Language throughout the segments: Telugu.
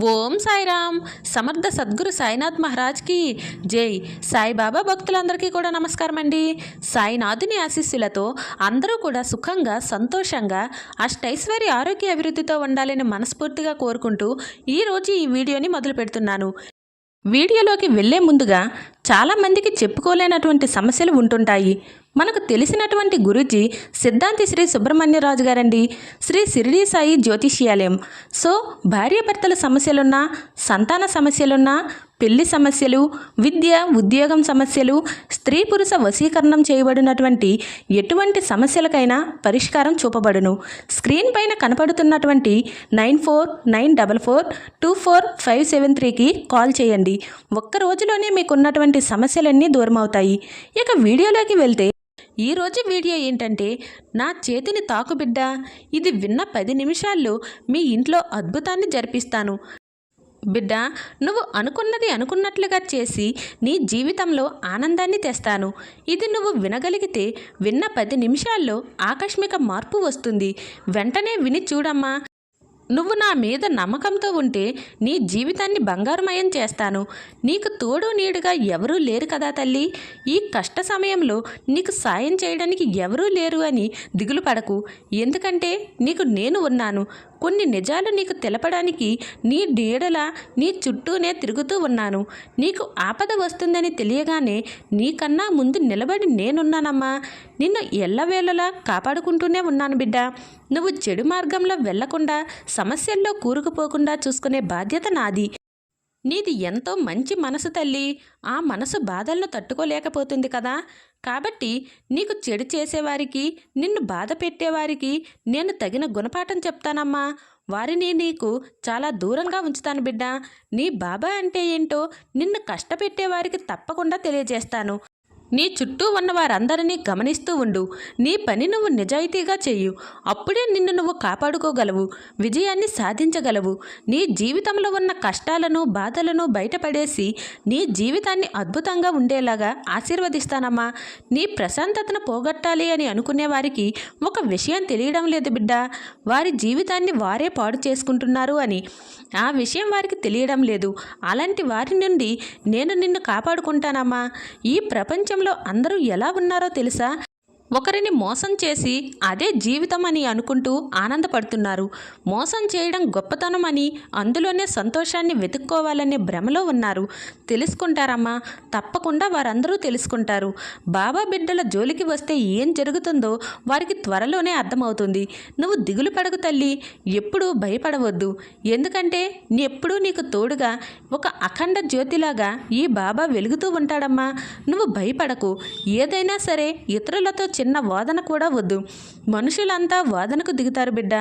ఓం సాయిరామ్. సమర్థ సద్గురు సాయినాథ్ మహారాజ్కి జై. సాయిబాబా భక్తులందరికీ కూడా నమస్కారం అండి. సాయినాథుని ఆశీస్సులతో అందరూ కూడా సుఖంగా సంతోషంగా అష్టైశ్వర్య ఆరోగ్య అభివృద్ధితో ఉండాలని మనస్ఫూర్తిగా కోరుకుంటూ ఈరోజు ఈ వీడియోని మొదలు పెడుతున్నాను. వీడియోలోకి వెళ్ళే ముందుగా చాలామందికి చెప్పుకోలేనటువంటి సమస్యలు ఉంటుంటాయి. మనకు తెలిసినటువంటి గురుజీ సిద్ధాంతి శ్రీ సుబ్రహ్మణ్యరాజు గారండి. శ్రీ సిరిడి సాయి జ్యోతిష్యాలయం. సో భార్యాభర్తల సమస్యలున్నా సంతాన సమస్యలున్నా పెళ్ళి సమస్యలు విద్య ఉద్యోగం సమస్యలు స్త్రీ పురుష వశీకరణం చేయబడినటువంటి ఎటువంటి సమస్యలకైనా పరిష్కారం చూపబడును. స్క్రీన్ పైన కనపడుతున్నటువంటి nine four nine double four two four five seven త్రీకి కాల్ చేయండి. ఒక్క రోజులోనే మీకున్నటువంటి సమస్యలన్నీ దూరమవుతాయి. ఇక వీడియోలోకి వెళ్తే ఈరోజు వీడియో ఏంటంటే నా చేతిని తాకు బిడ్డ ఇది విన్న పది నిమిషాల్లో మీ ఇంట్లో అద్భుతాన్ని జరిపిస్తాను. బిడ్డ నువ్వు అనుకున్నది అనుకున్నట్లుగా చేసి నీ జీవితంలో ఆనందాన్ని తెస్తాను. ఇది నువ్వు వినగలిగితే విన్న పది నిమిషాల్లో ఆకస్మిక మార్పు వస్తుంది. వెంటనే విని చూడమ్మా. నువ్వు నా మీద నమ్మకంతో ఉంటే నీ జీవితాన్ని బంగారుమయం చేస్తాను. నీకు తోడు నీడుగా ఎవరూ లేరు కదా తల్లి. ఈ కష్ట సమయంలో నీకు సాయం చేయడానికి ఎవరూ లేరు అని దిగులు పడకు. ఎందుకంటే నీకు నేను ఉన్నాను. కొన్ని నిజాలు నీకు తెలపడానికి నీ నీడల నీ చుట్టూనే తిరుగుతూ ఉన్నాను. నీకు ఆపద వస్తుందని తెలియగానే నీకన్నా ముందు నిలబడి నేనున్నానమ్మా. నిన్ను ఎల్లవేళలా కాపాడుకుంటూనే ఉన్నాను బిడ్డ. నువ్వు చెడు మార్గంలో వెళ్ళకుండా సమస్యల్లో కూరుకుపోకుండా చూసుకునే బాధ్యత నాది. నీది ఎంతో మంచి మనసు తల్లి. ఆ మనసు బాధలను తట్టుకోలేకపోతుంది కదా. కాబట్టి నీకు చెడు చేసేవారికి నిన్ను బాధ పెట్టేవారికి నేను తగిన గుణపాఠం చెప్తానమ్మా. వారిని నీకు చాలా దూరంగా ఉంచుతాను బిడ్డ. నీ బాబా అంటే ఏంటో నిన్ను కష్టపెట్టేవారికి తప్పకుండా తెలియజేస్తాను. నీ చుట్టూ ఉన్న వారందరినీ గమనిస్తూ ఉండు. నీ పని నువ్వు నిజాయితీగా చెయ్యు అప్పుడే నిన్ను నువ్వు కాపాడుకోగలవు. విజయాన్ని సాధించగలవు. నీ జీవితంలో ఉన్న కష్టాలను బాధలను బయటపడేసి నీ జీవితాన్ని అద్భుతంగా ఉండేలాగా ఆశీర్వదిస్తానమ్మా. నీ ప్రశాంతతను పోగొట్టాలి అని అనుకునే వారికి ఒక విషయం తెలియడం లేదు బిడ్డ. వారి జీవితాన్ని వారే పాడు చేసుకుంటున్నారు అని. ఆ విషయం వారికి తెలియడం లేదు. అలాంటి వారి నుండి నేను నిన్ను కాపాడుకుంటానమ్మా. ఈ ప్రపంచం ప్రపంచంలో అందరూ ఎలా ఉన్నారో తెలుసా? ఒకరిని మోసం చేసి అదే జీవితం అని అనుకుంటూ ఆనందపడుతున్నారు. మోసం చేయడం గొప్పతనం అని అందులోనే సంతోషాన్ని వెతుక్కోవాలనే భ్రమలో ఉన్నారు. తెలుసుకుంటారమ్మా తప్పకుండా వారందరూ తెలుసుకుంటారు. బాబా బిడ్డల జోలికి వస్తే ఏం జరుగుతుందో వారికి త్వరలోనే అర్థమవుతుంది. నువ్వు దిగులు పడకు తల్లి ఎప్పుడూ భయపడవద్దు. ఎందుకంటే ఎప్పుడూ నీకు తోడుగా ఒక అఖండ జ్యోతిలాగా ఈ బాబా వెలుగుతూ ఉంటాడమ్మా. నువ్వు భయపడకు. ఏదైనా సరే ఇతరులతో చిన్న వాదన కూడా వద్దు. మనుషులంతా వాదనకు దిగుతారు బిడ్డ.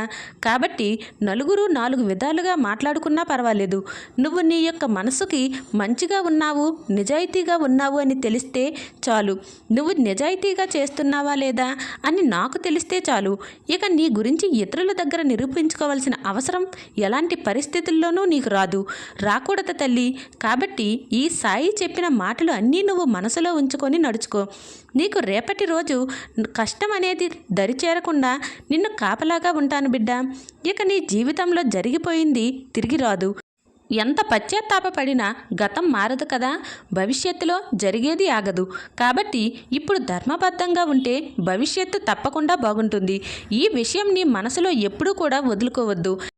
కాబట్టి నలుగురు నాలుగు విధాలుగా మాట్లాడుకున్నా పర్వాలేదు. నువ్వు నీ యొక్క మనసుకి మంచిగా ఉన్నావు నిజాయితీగా ఉన్నావు అని తెలిస్తే చాలు. నువ్వు నిజాయితీగా చేస్తున్నావా లేదా అని నాకు తెలిస్తే చాలు. ఇక నీ గురించి ఇతరుల దగ్గర నిరూపించుకోవాల్సిన అవసరం ఎలాంటి పరిస్థితుల్లోనూ నీకు రాదు. రాకూడదు తల్లి. కాబట్టి ఈ సాయి చెప్పిన మాటలు అన్నీ నువ్వు మనసులో ఉంచుకొని నడుచుకో. నీకు రేపటి రోజు కష్టం అనేది దరి చేరకుండా నిన్ను కాపలాగా ఉంటాను బిడ్డ. ఇక నీ జీవితంలో జరిగిపోయింది తిరిగి రాదు. ఎంత పశ్చాత్తాపడినా గతం మారదు కదా. భవిష్యత్తులో జరిగేది ఆగదు. కాబట్టి ఇప్పుడు ధర్మబద్ధంగా ఉంటే భవిష్యత్తు తప్పకుండా బాగుంటుంది. ఈ విషయం నీ మనసులో ఎప్పుడూ కూడా వదులుకోవద్దు.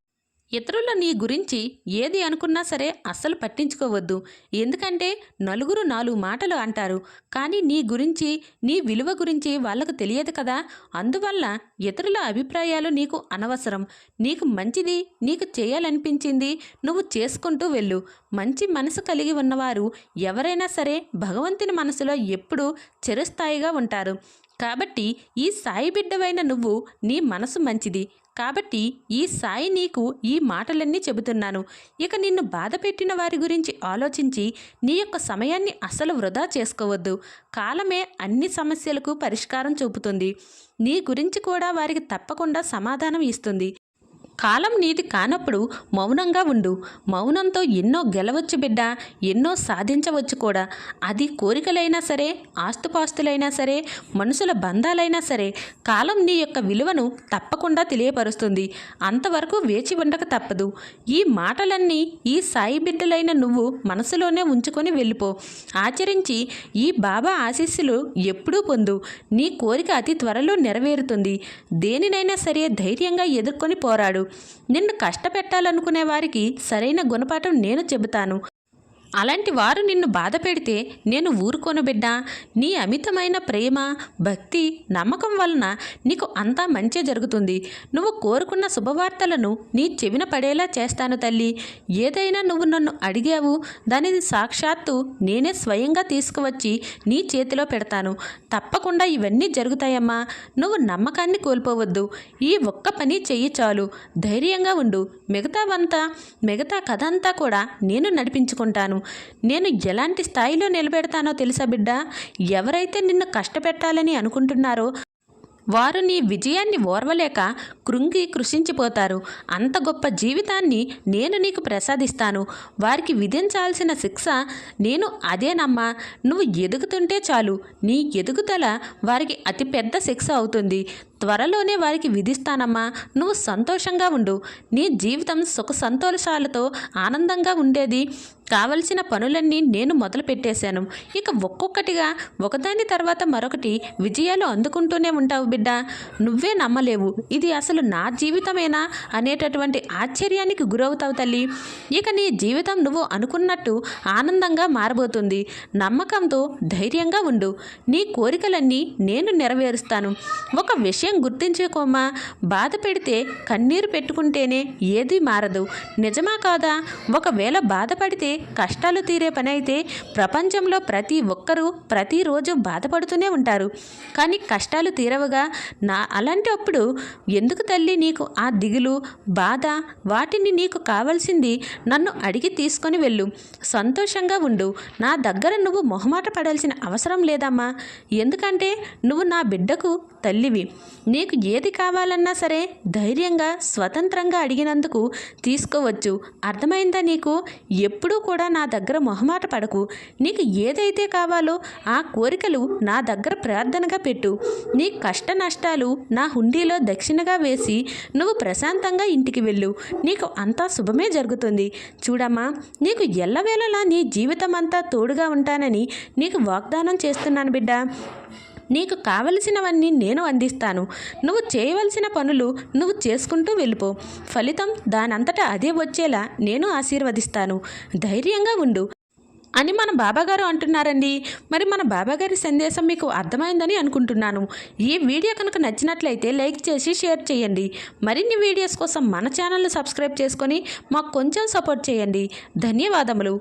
ఇతరులు నీ గురించి ఏది అనుకున్నా సరే అస్సలు పట్టించుకోవద్దు. ఎందుకంటే నలుగురు నాలుగు మాటలు అంటారు. కానీ నీ గురించి నీ విలువ గురించి వాళ్ళకు తెలియదు కదా. అందువల్ల ఇతరుల అభిప్రాయాలు నీకు అనవసరం. నీకు మంచిది నీకు చేయాలనిపించింది నువ్వు చేసుకుంటూ వెళ్ళు. మంచి మనసు కలిగి ఉన్నవారు ఎవరైనా సరే భగవంతుని మనసులో ఎప్పుడూ చిరస్థాయిగా ఉంటారు. కాబట్టి ఈ సాయి బిడ్డవైన నువ్వు నీ మనసు మంచిది. కాబట్టి ఈ సాయి నీకు ఈ మాటలన్నీ చెబుతున్నాను. ఇక నిన్ను బాధ పెట్టిన వారి గురించి ఆలోచించి నీ యొక్క సమయాన్ని అసలు వృధా చేసుకోవద్దు. కాలమే అన్ని సమస్యలకు పరిష్కారం చూపుతుంది. నీ గురించి కూడా వారికి తప్పకుండా సమాధానం ఇస్తుంది. కాలం నీది కానప్పుడు మౌనంగా ఉండు. మౌనంతో ఎన్నో గెలవచ్చు బిడ్డ ఎన్నో సాధించవచ్చు కూడా. అది కోరికలైనా సరే ఆస్తుపాస్తులైనా సరే మనుషుల బంధాలైనా సరే కాలం నీ యొక్క విలువను తప్పకుండా తెలియపరుస్తుంది. అంతవరకు వేచి ఉండక తప్పదు. ఈ మాటలన్నీ ఈ సాయి బిడ్డలైన నువ్వు మనసులోనే ఉంచుకొని వెళ్ళిపో. ఆచరించి ఈ బాబా ఆశీస్సులు ఎప్పుడూ పొందు. నీ కోరిక అతి త్వరలో నెరవేరుతుంది. దేనినైనా సరే ధైర్యంగా ఎదుర్కొని పోరాడు. నిన్ను కష్టపెట్టాలనుకునే వారికి సరైన గుణపాఠం నేను చెబుతాను. అలాంటి వారు నిన్ను బాధ పెడితే నేను ఊరుకోను బిడ్డ. నీ అమితమైన ప్రేమ భక్తి నమ్మకం వలన నీకు అంతా మంచే జరుగుతుంది. నువ్వు కోరుకున్న శుభవార్తలను నీ చెవిన పడేలా చేస్తాను తల్లి. ఏదైనా నువ్వు నన్ను అడిగావు దానిని సాక్షాత్తు నేనే స్వయంగా తీసుకువచ్చి నీ చేతిలో పెడతాను. తప్పకుండా ఇవన్నీ జరుగుతాయమ్మా. నువ్వు నమ్మకాన్ని కోల్పోవద్దు. ఈ ఒక్క పని చెయ్యి చాలు. ధైర్యంగా ఉండు. మిగతావంతా మిగతా కథ అంతా కూడా నేను నడిపించుకుంటాను. నేను ఎలాంటి స్థాయిలో నిలబెడతానో తెలుసా బిడ్డ? ఎవరైతే నిన్ను కష్టపెట్టాలని అనుకుంటున్నారో వారు నీ విజయాన్ని ఓర్వలేక కృంగి కృషించిపోతారు. అంత గొప్ప జీవితాన్ని నేను నీకు ప్రసాదిస్తాను. వారికి విధించాల్సిన శిక్ష నేను అదేనమ్మా. నువ్వు ఎదుగుతుంటే చాలు. నీ ఎదుగుదల వారికి అతిపెద్ద శిక్ష అవుతుంది. త్వరలోనే వారికి విధిస్తానమ్మా. నువ్వు సంతోషంగా ఉండు. నీ జీవితం సుఖ సంతోషాలతో ఆనందంగా ఉండేది. కావలసిన పనులన్నీ నేను మొదలు పెట్టేశాను. ఇక ఒక్కొక్కటిగా ఒకదాని తర్వాత మరొకటి విజయాలు అందుకుంటూనే ఉంటావు బిడ్డ. నువ్వే నమ్మలేవు. ఇది అసలు నా జీవితమేనా అనేటటువంటి ఆశ్చర్యానికి గురవుతావు తల్లి. ఇక నీ జీవితం నువ్వు అనుకున్నట్టు ఆనందంగా మారబోతుంది. నమ్మకంతో ధైర్యంగా ఉండు. నీ కోరికలన్నీ నేను నెరవేరుస్తాను. ఒక విషయం గుర్తించుకోమా బాధ పెడితే కన్నీరు పెట్టుకుంటేనే ఏది మారదు. నిజమా కాదా? ఒకవేళ బాధపడితే కష్టాలు తీరే పని అయితే ప్రపంచంలో ప్రతి ఒక్కరూ ప్రతిరోజు బాధపడుతూనే ఉంటారు. కానీ కష్టాలు తీరవగా నా అలాంటి అప్పుడు ఎందుకు తల్లి నీకు ఆ దిగులు బాధ? వాటిని నీకు కావాల్సింది నన్ను అడిగి తీసుకొని వెళ్ళు. సంతోషంగా ఉండు. నా దగ్గర నువ్వు మొహమాట పడాల్సిన అవసరం లేదమ్మా. ఎందుకంటే నువ్వు నా బిడ్డకు తల్లివి. నీకు ఏది కావాలన్నా సరే ధైర్యంగా స్వతంత్రంగా అడిగినందుకు తీసుకోవచ్చు. అర్థమైందా నీకు? ఎప్పుడూ కూడా నా దగ్గర మొహమాట పడకు. నీకు ఏదైతే కావాలో ఆ కోరికలు నా దగ్గర ప్రార్థనగా పెట్టు. నీ కష్ట నష్టాలు నా హుండీలో దక్షిణగా వేసి నువ్వు ప్రశాంతంగా ఇంటికి వెళ్ళు. నీకు అంతా శుభమే జరుగుతుంది. చూడమ్మా నీకు ఎల్లవేళలా నీ జీవితం అంతా తోడుగా ఉంటానని నీకు వాగ్దానం చేస్తున్నాను బిడ్డ. నీకు కావలసినవన్నీ నేను అందిస్తాను. నువ్వు చేయవలసిన పనులు నువ్వు చేసుకుంటూ వెళ్ళిపో. ఫలితం దానంతటా అదే వచ్చేలా నేను ఆశీర్వదిస్తాను. ధైర్యంగా ఉండు. అని మన బాబాగారు అంటున్నారండి. మరి మన బాబాగారి సందేశం మీకు అర్థమైందని అనుకుంటున్నాను. ఈ వీడియో కనుక నచ్చినట్లయితే లైక్ చేసి షేర్ చేయండి. మరిన్ని వీడియోస్ కోసం మన ఛానల్ని సబ్స్క్రైబ్ చేసుకొని మాకు కొంచెం సపోర్ట్ చేయండి. ధన్యవాదములు.